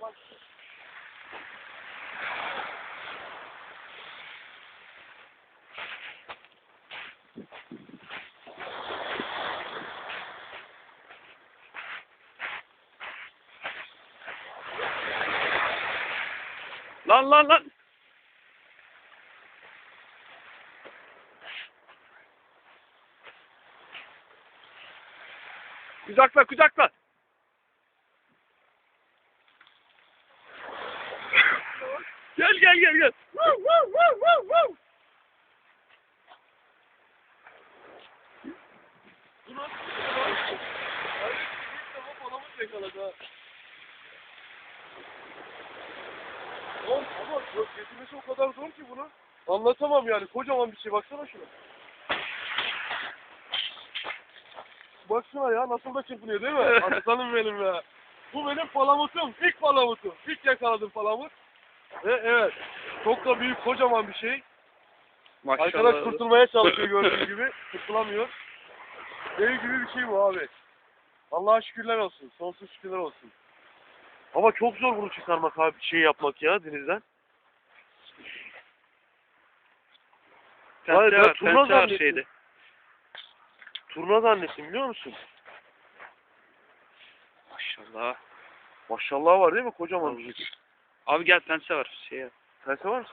Lan lan lan. Kucakla kucakla. Gel gel gel gel. Woo, woo, woo, woo, woo. Bu nasıl bir şey lan? Hayır, ilk defa palamut yakaladı ha. Oğlum ama yok, getirmesi o kadar zor ki bunu. Anlatamam yani. Kocaman bir şey. Baksana şuna. Baksana ya nasıl da çırpınıyor değil mi? Aslanım benim ya. Bu benim palamutum. İlk palamutum. İlk yakaladığım palamut. Ve evet. Çok da büyük kocaman bir şey. Arkadaş kurtulmaya çalışıyor gördüğün gibi. Kurtulamıyor. Dev gibi bir şey bu abi. Allah'a şükürler olsun. Sonsuz şükürler olsun. Ama çok zor bunu çıkarmak abi. Şey yapmak ya denizden. Hayır, ben turna zannettim. şeyde. Turna zannettim biliyor musun? Maşallah. Maşallah var değil mi? Kocaman bir şey. Abi gel pense var. Şey yap. Pense var mı sen?